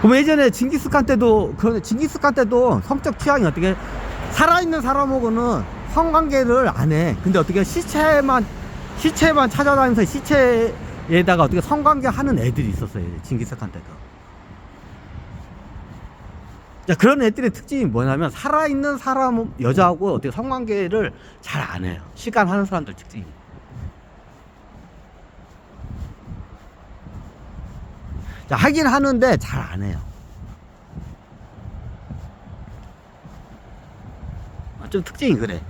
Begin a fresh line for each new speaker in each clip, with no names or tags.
그럼 예전에 징기스칸 때도 그런 징기스칸 때도 성적 취향이 어떻게 살아있는 사람하고는 성관계를 안 해. 근데 어떻게 시체만 시체만 찾아다니면서 시체에다가 어떻게 성관계 하는 애들이 있었어요. 징기스칸 때도. 자, 그런 애들의 특징이 뭐냐면 살아있는 사람 여자하고 어떻게 성관계를 잘 안 해요. 시간 하는 사람들 특징이. 자, 하긴 하는데 잘 안 해요. 아, 좀 특징이 그래.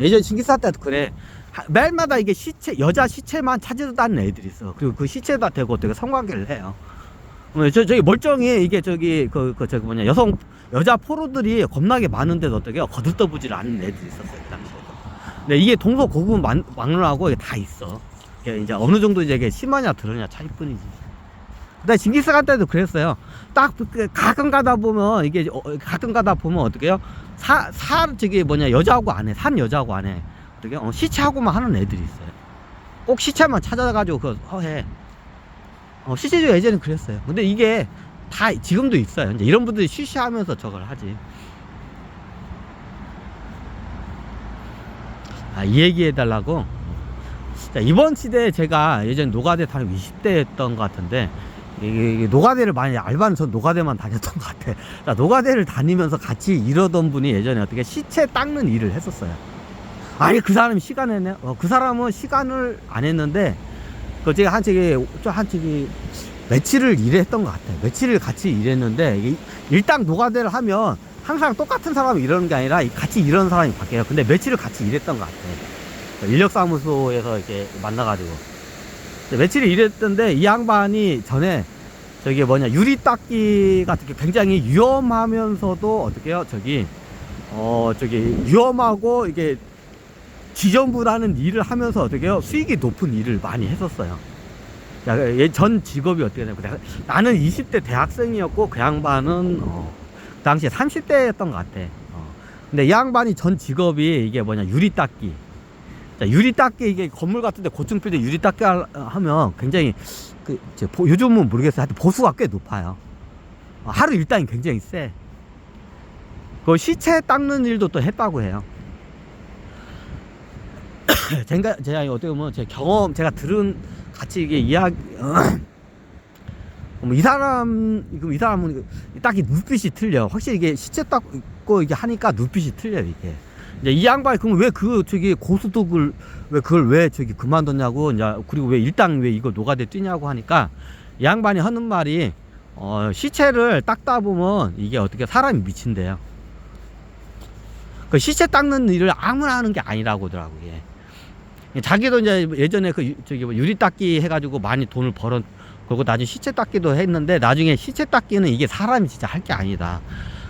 예전 징기스칸 때도 그래. 하- 매일마다 이게 시체, 여자 시체만 찾아다니는 애들이 있어. 그리고 그 시체에다 대고 어떻게 성관계를 해요. 어, 저, 저기 멀쩡히 이게 저기, 그, 그, 저기 뭐냐, 여성, 여자 포로들이 겁나게 많은데도 어떻게 거들떠보질 않는 애들이 있었어요, 그. 근데 이게 동서고금 막- 막론하고 다 있어. 이제 어느 정도 이제 심하냐 덜하냐 차이뿐이지. 근데 징기스칸 때도 그랬어요. 딱그 가끔 가다 보면 이게 어, 가끔 가다 보면 어떻게 해요? 사, 사 저기 뭐냐 여자하고 안 해. 산 여자하고 안 해. 어떻게 어, 시체하고만 하는 애들이 있어요. 꼭 시체만 찾아가지고 그 허해. 어, 실제로 예전엔 그랬어요. 근데 이게 다 지금도 있어요. 이제 이런 분들이 쉬쉬하면서 저걸 하지. 아, 이 얘기 해 달라고? 자, 이번 시대에 제가 예전 노가대 다니고 20대였던 것 같은데, 이게, 노가대를 많이, 알바는 전 노가대만 다녔던 것 같아. 자, 노가대를 다니면서 같이 일하던 분이 예전에 어떻게 시체 닦는 일을 했었어요. 아니, 그 사람이 시간 했네? 어, 그 사람은 시간을 안 했는데, 그 제가 한 저기, 좀한 저기, 며칠을 일했던 것 같아요. 며칠을 같이 일했는데, 이게 일당 노가대를 하면 항상 똑같은 사람이 이러는 게 아니라 같이 일하는 사람이 바뀌어요. 근데 며칠을 같이 일했던 것 같아요. 인력사무소에서 이렇게 만나가지고. 며칠을 일했던데 이 양반이 전에 저기 뭐냐 유리 닦기 같은 게 굉장히 위험하면서도 어떻게요 저기 어 저기 위험하고 이게 지정부라는 일을 하면서 어떻게요 수익이 높은 일을 많이 했었어요. 야, 얘전 직업이 어떻게 되냐면 나는 20대 대학생이었고 그 양반은 어, 그 당시에 30대였던 것 같아. 어. 근데 이 양반이 전 직업이 이게 뭐냐 유리 닦기. 자, 유리 닦기 이게 건물 같은데 고층 빌딩 유리 닦기 하- 하면 굉장히 그 이제 보- 요즘은 모르겠어요. 하여튼 보수가 꽤 높아요. 어, 하루 일당이 굉장히 세. 그 시체 닦는 일도 또 했다고 해요. 제가 제가 어떻게 보면 제 경험 제가 들은 같이 이게 이야기 어, 뭐이 사람 이거 이 사람은 딱히 눈빛이 틀려. 확실히 이게 시체 닦고 이게 하니까 눈빛이 틀려 요 이게. 이제 이 양반이 그럼 왜 그 저기 고수득을 왜 그걸 왜 저기 그만뒀냐고 이제 그리고 왜 일당 왜 이거 노가대 뛰냐고 하니까 이 양반이 하는 말이 어 시체를 닦다 보면 이게 어떻게 사람이 미친대요. 그 시체 닦는 일을 아무나 하는 게 아니라고 하더라고 요 자기도 이제 예전에 그 유- 저기 뭐 유리 닦기 해가지고 많이 돈을 벌어 그리고 나중에 시체 닦기도 했는데 나중에 시체 닦기는 이게 사람이 진짜 할 게 아니다.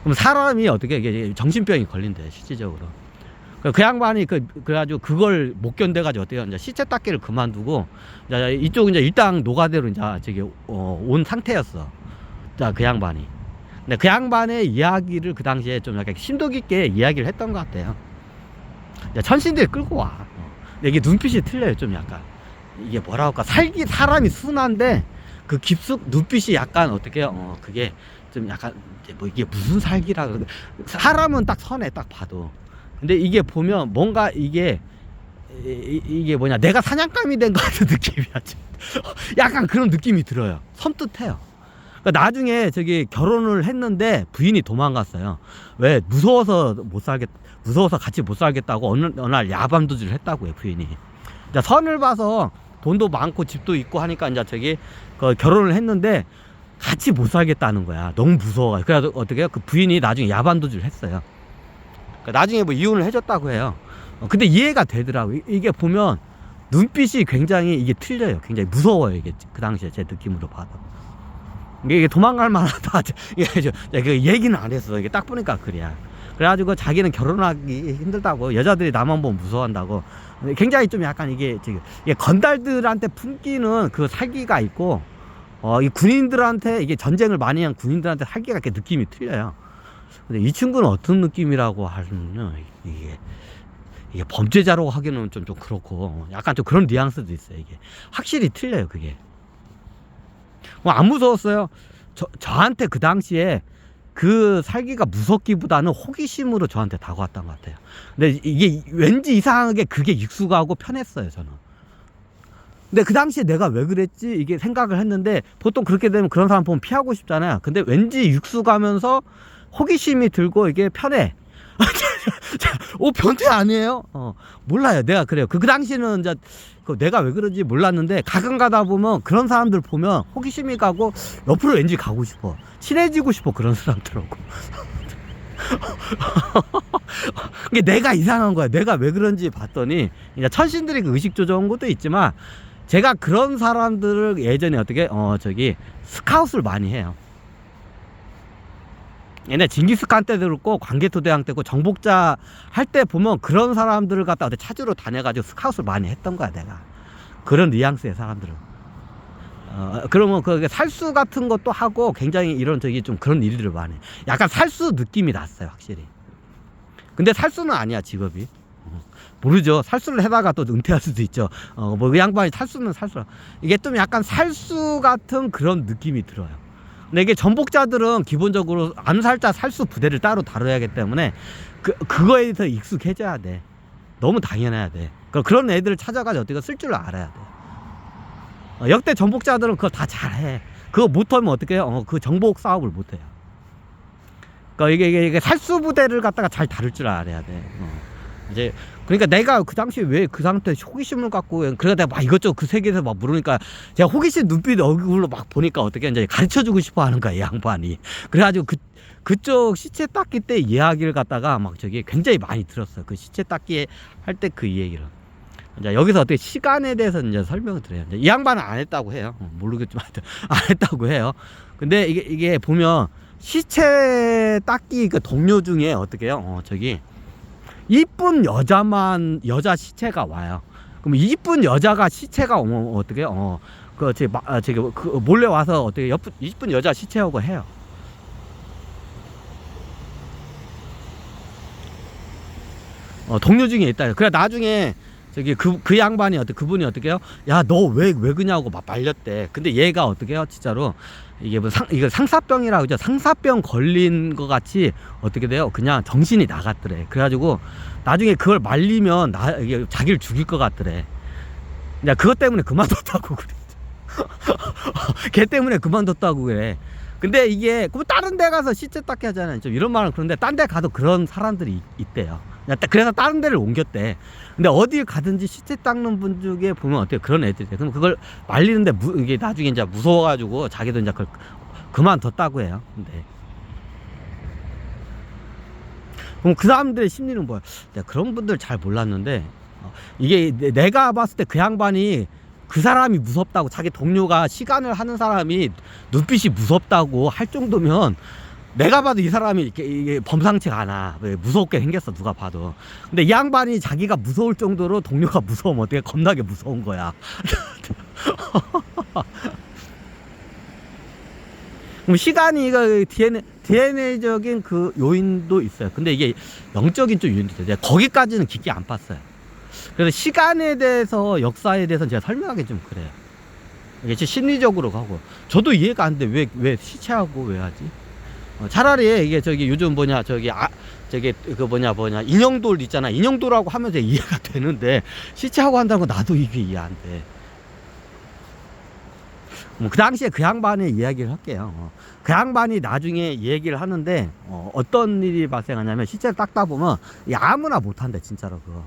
그럼 사람이 어떻게 이게 정신병이 걸린대 실질적으로. 그- 그 양반이 그 그래가지고 그걸 못 견뎌가지고 어떻게 이제 시체 닦기를 그만두고 이제 이쪽 이제 일당 노가대로 이제 저기 어, 온 상태였어. 자그 양반이. 근데 그 양반의 이야기를 그 당시에 좀 약간 심도 깊게 이야기를 했던 것 같아요. 천신들 끌고 와. 어. 근데 이게 눈빛이 틀려요, 좀 약간. 이게 뭐라 할까. 살기, 사람이 순한데, 그 깊숙, 눈빛이 약간 어떻게, 어, 그게 좀 약간, 뭐 이게 무슨 살기라 그러 사람은 딱 선해, 딱 봐도. 근데 이게 보면 뭔가 이게, 이, 이- 이게 뭐냐, 내가 사냥감이 된 것 같은 느낌이야. 좀. 약간 그런 느낌이 들어요. 섬뜩해요. 그러니까 나중에 저기 결혼을 했는데 부인이 도망갔어요. 왜 무서워서 못 살겠 무서워서 같이 못 살겠다고 어느, 어느 날 야밤도주를 했다고요 부인이. 이제 선을 봐서 돈도 많고 집도 있고 하니까 이제 저기 그 결혼을 했는데 같이 못 살겠다는 거야. 너무 무서워. 그래서 어떻게 해요? 그 부인이 나중에 야밤도주를 했어요. 그러니까 나중에 뭐 이혼을 해줬다고 해요. 어, 근데 이해가 되더라고. 이- 이게 보면 눈빛이 굉장히 이게 틀려요. 굉장히 무서워요. 이게 그 당시에 제 느낌으로 봐도. 이게 도망갈 만하다. 이게 저, 그 얘기는 안 했어. 이게 딱 보니까 그래야. 그래가지고 자기는 결혼하기 힘들다고 여자들이 나만 보면 무서워한다고 굉장히 좀 약간 이게 지금 건달들한테 품기는 그 살기가 있고 어 이 군인들한테 이게 전쟁을 많이 한 군인들한테 살기가 이렇게 느낌이 틀려요. 근데 이 친구는 어떤 느낌이라고 하면요 이게 이게 범죄자라고 하기는 좀 좀 그렇고 약간 좀 그런 뉘앙스도 있어요 이게 확실히 틀려요 그게 뭐 안 무서웠어요 저, 저한테 그 당시에 그 살기가 무섭기보다는 호기심으로 저한테 다가왔던 것 같아요. 근데 이게 왠지 이상하게 그게 익숙하고 편했어요, 저는. 근데 그 당시에 내가 왜 그랬지? 이게 생각을 했는데 보통 그렇게 되면 그런 사람 보면 피하고 싶잖아요. 근데 왠지 익숙하면서 호기심이 들고 이게 편해. 오, 변태 아니에요? 어, 몰라요. 내가 그래요. 그, 그 당시에는 이제 그 내가 왜 그런지 몰랐는데 가끔 가다 보면 그런 사람들 보면 호기심이 가고 옆으로 왠지 가고 싶어. 친해지고 싶어. 그런 사람들하고. 이게 내가 이상한 거야. 내가 왜 그런지 봤더니 이제 천신들이 그 의식 조정한 것도 있지만 제가 그런 사람들을 예전에 어떻게 어 저기 스카웃을 많이 해요. 옛날 징기스칸 때도 그렇고 광개토대왕 때고 정복자 할 때 보면 그런 사람들을 갖다 어디 찾으러 다녀가지고 스카웃을 많이 했던 거야 내가. 그런 뉘앙스의 사람들은. 어 그러면 그 살수 같은 것도 하고 굉장히 이런 저기 좀 그런 일들을 많이 해. 약간 살수 느낌이 났어요 확실히. 근데 살수는 아니야 직업이. 어, 모르죠. 살수를 해다가 또 은퇴할 수도 있죠. 어 뭐 그 양반이 살수는 살수 이게 좀 약간 살수 같은 그런 느낌이 들어요 근데 이게 전복자들은 기본적으로 암살자 살수 부대를 따로 다뤄야 하기 때문에 그, 그거에 대해서 익숙해져야 돼. 너무 당연해야 돼. 그- 그런 애들을 찾아가지고 어떻게 쓸 줄 알아야 돼. 어, 역대 전복자들은 그거 다 잘해. 그거 못하면 어떻게 해요? 어, 그 정복 사업을 못해요. 그러니까 이게, 이게, 이게 살수 부대를 갖다가 잘 다룰 줄 알아야 돼. 어. 이제 그러니까 내가 그 당시에 왜 그 상태에 호기심을 갖고 그러니까 내가 막 이것저것 그 세계에서 막 물으니까 제가 호기심 눈빛 얼굴로 막 보니까 어떻게 이제 가르쳐 주고 싶어 하는 거야 이 양반이. 그래가지고 그 그쪽 시체 닦기 때 이야기를 갖다가 막 저기 굉장히 많이 들었어요 그 시체 닦기 할 때 그 얘기를. 이제 여기서 어떻게 시간에 대해서 이제 설명을 드려요. 이제 이 양반은 안 했다고 해요. 어, 모르겠지만 안 했다고 해요. 근데 이게 이게 보면 시체 닦기 그 동료 중에 어떻게 해요? 어 저기 이쁜 여자만 여자 시체가 와요. 그럼 이쁜 여자가 시체가 오면 어떻게 어. 그, 제, 마, 아, 저기, 그, 몰래 와서 어떻게, 예쁜, 이쁜 여자 시체하고 해요. 어, 동료 중에 있다. 그래, 나중에, 저기, 그, 그 양반이 어떻게, 그분이 어떻게 해요? 야, 너 왜, 왜 그냐고 막 말렸대. 근데 얘가 어떻게 해요? 진짜로. 이게 뭐 상, 이거 상사병이라고 그죠? 상사병 걸린 것 같이 어떻게 돼요? 그냥 정신이 나갔더래. 그래가지고 나중에 그걸 말리면 나, 이게 자기를 죽일 것 같더래. 야, 그것 때문에 그만뒀다고 그래. 걔 때문에 그만뒀다고 그래. 근데 이게, 그럼 다른 데 가서 시체 닦게 하잖아요. 좀 이런 말은 그런데 딴 데 가도 그런 사람들이 있- 있대요. 그래서 다른 데를 옮겼대. 근데 어딜 가든지 시체 닦는 분 중에 보면 어때요? 그런 애들이. 그럼 그걸 말리는데 무, 이게 나중에 이제 무서워가지고 자기도 이제 그걸 그만뒀다고 해요. 근데. 그럼 그 사람들의 심리는 뭐야? 그런 분들 잘 몰랐는데, 어, 이게 내- 내가 봤을 때 그 양반이 그 사람이 무섭다고 자기 동료가 시간을 하는 사람이 눈빛이 무섭다고 할 정도면 내가 봐도 이 사람이 이렇게 이게 범상치가 않아. 왜 무섭게 생겼어 누가 봐도. 근데 이 양반이 자기가 무서울 정도로 동료가 무서우면 어떻게 겁나게 무서운 거야. 그럼 시간이 이거 DNA DNA적인 그 요인도 있어요. 근데 이게 영적인 좀 요인도 있어요. 거기까지는 깊게 안 봤어요. 그래서 시간에 대해서 역사에 대해서 제가 설명하기 좀 그래요. 이게 좀 심리적으로 가고 저도 이해가 안 돼. 왜 왜 시체하고 왜 하지? 어, 차라리 이게 저기 요즘 뭐냐 저기 아 저기 그 뭐냐 뭐냐 인형돌 있잖아 인형돌하고 하면 이제 이해가 되는데 시체하고 한다는 거 나도 이게 이해 안 돼. 뭐 그 당시에 그 양반의 이야기를 할게요. 어. 그 양반이 나중에 얘기를 하는데 어, 어떤 일이 발생하냐면 시체를 닦다 보면 이 아무나 못한대 진짜로 그거.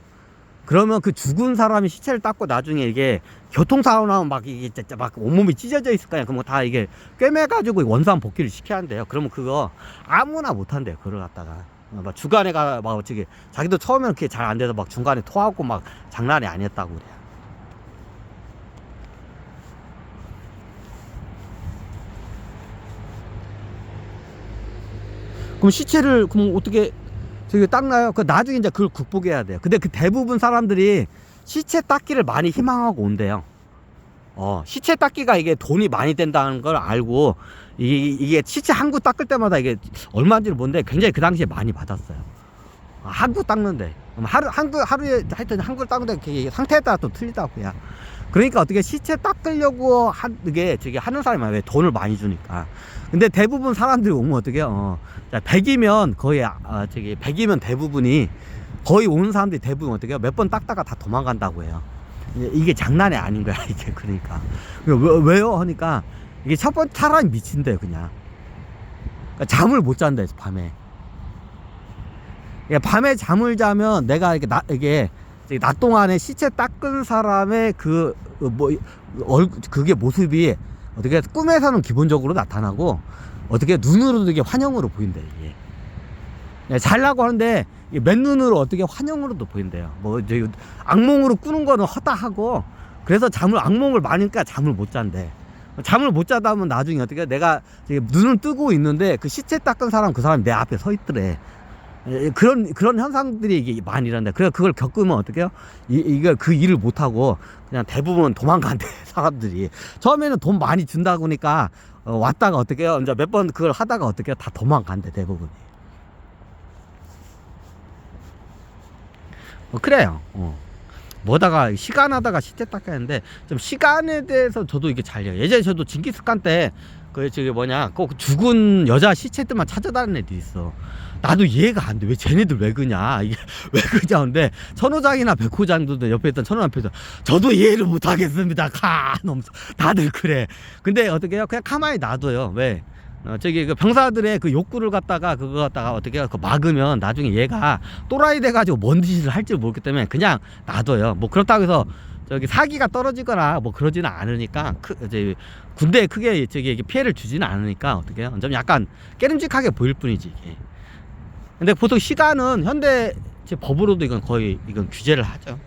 그러면 그 죽은 사람이 시체를 닦고 나중에 이게 교통사고 나면 막 이게 진짜 막 온몸이 찢어져 있을 거야. 그럼 다 이게 꿰매가지고 원상 복귀를 시켜야 한대요. 그러면 그거 아무나 못한대요. 그걸 갖다가. 어, 막 주간에 가, 막 어떻게 자기도 처음에는 그게 잘 안 돼서 막 중간에 토하고 막 장난이 아니었다고 그래요. 그럼 시체를 그럼 어떻게 저기 닦나요? 그 나중에 이제 그걸 극복해야 돼요. 근데 그 대부분 사람들이 시체 닦기를 많이 희망하고 온대요. 어, 시체 닦기가 이게 돈이 많이 된다는 걸 알고 이게, 이게 시체 한 구 닦을 때마다 이게 얼마인지는 뭔데 굉장히 그 당시에 많이 받았어요. 한구 닦는데 하루 한구 하루에 하여튼 한구 닦는데 상태에 따라 또 틀리다고요. 그러니까 어떻게 시체 닦으려고 한, 이게 저기 하는 사람이 왜 돈을 많이 주니까. 근데 대부분 사람들이 오면 어떻게 어, 자, 100이면 거의, 아, 저기 100이면 대부분이 거의 오는 사람들이 대부분 어떻게 몇번 닦다가 다 도망간다고 해요. 이게- 장난이 아닌 거야, 이게. 그러니까. 왜, 왜요? 하니까 이게 첫 번째 사람이 미친대요, 그냥. 그러니까 잠을 못 잔다 해서 밤에. 이게 밤에 잠을 자면 내가 이게 나, 이게 낮 동안에 시체 닦은 사람의 그, 뭐, 얼, 그게 모습이 어떻게 꿈에서는 기본적으로 나타나고 어떻게 눈으로도 이게 환영으로 보인다, 이게. 네, 잘라고 하는데 맨눈으로 어떻게 환영으로도 보인대요. 뭐, 이제 악몽으로 꾸는 거는 허다하고 그래서 잠을, 악몽을 많으니까 잠을 못 잔대. 잠을 못 자다 하면 나중에 어떻게 내가 눈을 뜨고 있는데 그 시체 닦은 사람 그 사람이 내 앞에 서 있더래. 예, 그런 그런 현상들이 이게 많이 일어난다. 그래 그걸 겪으면 어떡해요? 이 이거 그 일을 못 하고 그냥 대부분 도망간대 사람들이. 처음에는 돈 많이 준다고 하니까 어, 왔다가 어떻게요? 이제 몇 번 그걸 하다가 어떻게요? 다 도망간대 대부분이. 어, 그래요. 어. 뭐다가 시간 하다가 시체 닦았는데 좀 시간에 대해서 저도 이게 잘 이해해요. 예전에 저도 징기스칸 때그 저기 뭐냐 꼭 죽은 여자 시체 들만 찾아다니는 애들이 있어. 나도 이해가 안 돼. 왜 쟤네들 왜 그냐? 이게 왜 그냐? 근데 천호장이나 백호장도 옆에 있던 천호 앞에서 저도 이해를 못 하겠습니다. 가! 넘서 다들 그래. 근데 어떻게 해요? 그냥 가만히 놔둬요. 왜? 어, 저기 그 병사들의 그 욕구를 갖다가 그거 갖다가 어떻게 그 막으면 나중에 얘가 또라이 돼가지고 뭔 짓을 할지 모르기 때문에 그냥 놔둬요. 뭐 그렇다고 해서 저기 사기가 떨어지거나 뭐 그러지는 않으니까 크, 이제 군대에 크게 저기 피해를 주지는 않으니까 어떻게 해요? 좀 약간 깨름직하게 보일 뿐이지 이게. 근데 보통 시간은 현대 제 법으로도 이건 거의 이건 규제를 하죠.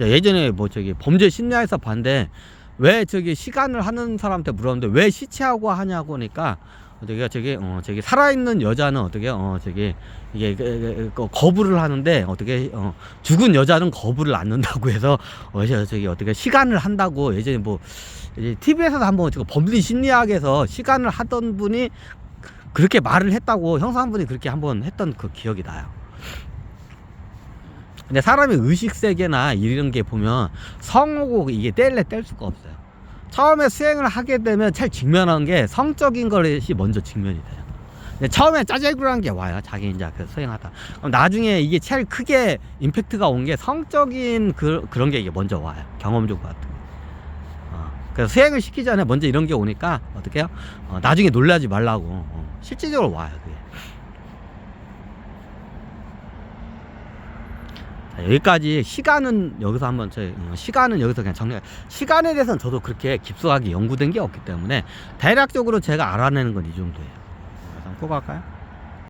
야, 예전에 뭐 저기 범죄 심리학에서 봤는데 왜 저기 시간을 하는 사람한테 물었는데 왜 시체하고 하냐고 하니까 저기 저기 어 저기 살아있는 여자는 어떻게 어 저기 이게 그, 그, 그 거부를 하는데 어떻게 어 죽은 여자는 거부를 않는다고 해서 어 저- 저기 어떻게 시간을 한다고 예전에 뭐 TV에서도 한번 지금 범죄 심리학에서 시간을 하던 분이 그렇게 말을 했다고 형사 한 분이 그렇게 한번 했던 그 기억이 나요. 근데 사람의 의식 세계나 이런 게 보면 성하고 이게 뗄래 뗄 수가 없어요. 처음에 수행을 하게 되면 제일 직면한 게 성적인 것이 먼저 직면이 돼요. 처음에 짜잘구란 게 와요. 자기 이제 그 수행하다. 그럼 나중에 이게 제일 크게 임팩트가 온 게 성적인 그, 그런 게 이게 먼저 와요. 경험적으로 같은 게. 어, 그래서 수행을 시키기 전에 먼저 이런 게 오니까 어떻게 해요? 어, 나중에 놀라지 말라고. 어, 실질적으로 와요. 그게. 자, 여기까지 시간은 여기서 한번 저 어, 시간은 여기서 그냥 정리. 시간에 대해서는 저도 그렇게 깊숙하게 연구된 게 없기 때문에 대략적으로 제가 알아내는 건 이 정도예요. 한번 꼽아갈까요?